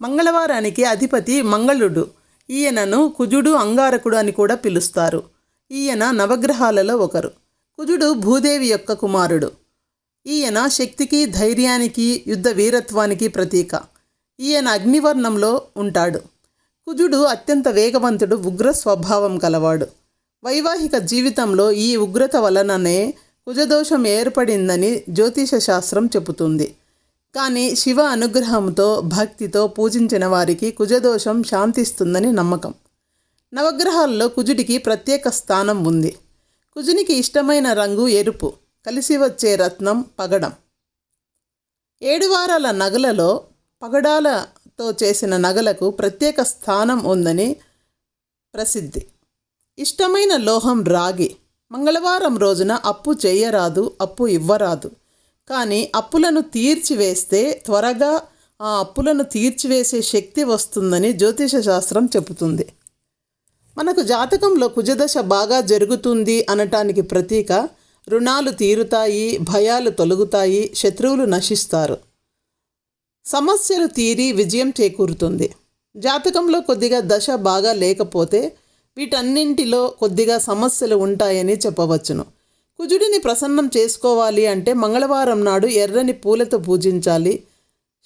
మంగళవారానికి అధిపతి మంగళుడు. ఈయనను కుజుడు అంగారకుడు అని కూడా పిలుస్తారు. ఈయన నవగ్రహాలలో ఒకరు. కుజుడు భూదేవి యొక్క కుమారుడు. ఈయన శక్తికి ధైర్యానికి యుద్ధ వీరత్వానికి ప్రతీక. ఈయన అగ్నివర్ణంలో ఉంటాడు. కుజుడు అత్యంత వేగవంతుడు ఉగ్ర స్వభావం కలవాడు వైవాహిక జీవితంలో ఈ ఉగ్రత వలననే కుజదోషం ఏర్పడిందని జ్యోతిష శాస్త్రం చెబుతుంది. కానీ శివ అనుగ్రహంతో భక్తితో పూజించిన వారికి కుజదోషం శాంతిస్తుందని నమ్మకం. నవగ్రహాల్లో కుజుడికి ప్రత్యేక స్థానం ఉంది. కుజునికి ఇష్టమైన రంగు ఎరుపు. కలిసి వచ్చే రత్నం పగడం. ఏడు వారాల నగలలో పగడాలతో చేసిన నగలకు ప్రత్యేక స్థానం ఉందని ప్రసిద్ధి. ఇష్టమైన లోహం రాగి. మంగళవారం రోజున అప్పు చేయరాదు అప్పు ఇవ్వరాదు. కానీ అప్పులను తీర్చివేస్తే త్వరగా ఆ అప్పులను తీర్చివేసే శక్తి వస్తుందని జ్యోతిష శాస్త్రం చెబుతుంది. మనకు జాతకంలో కుజదశ బాగా జరుగుతుంది అనటానికి ప్రతీక రుణాలు తీరుతాయి భయాలు తొలగుతాయి శత్రువులు నశిస్తారు. సమస్యలు తీరి విజయం చేకూరుతుంది. జాతకంలో కొద్దిగా దశ బాగా లేకపోతే వీటన్నింటిలో కొద్దిగా సమస్యలు ఉంటాయని చెప్పవచ్చును. కుజుడిని ప్రసన్నం చేసుకోవాలి అంటే మంగళవారం నాడు ఎర్రని పూలతో పూజించాలి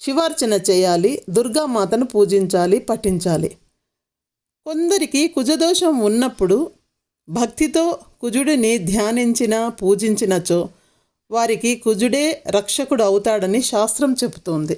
శివార్చన చేయాలి దుర్గామాతను పూజించాలి పఠించాలి. కొందరికి కుజదోషం ఉన్నప్పుడు భక్తితో కుజుడిని ధ్యానించిన పూజించినచో వారికి కుజుడే రక్షకుడు అవుతాడని శాస్త్రం చెబుతోంది.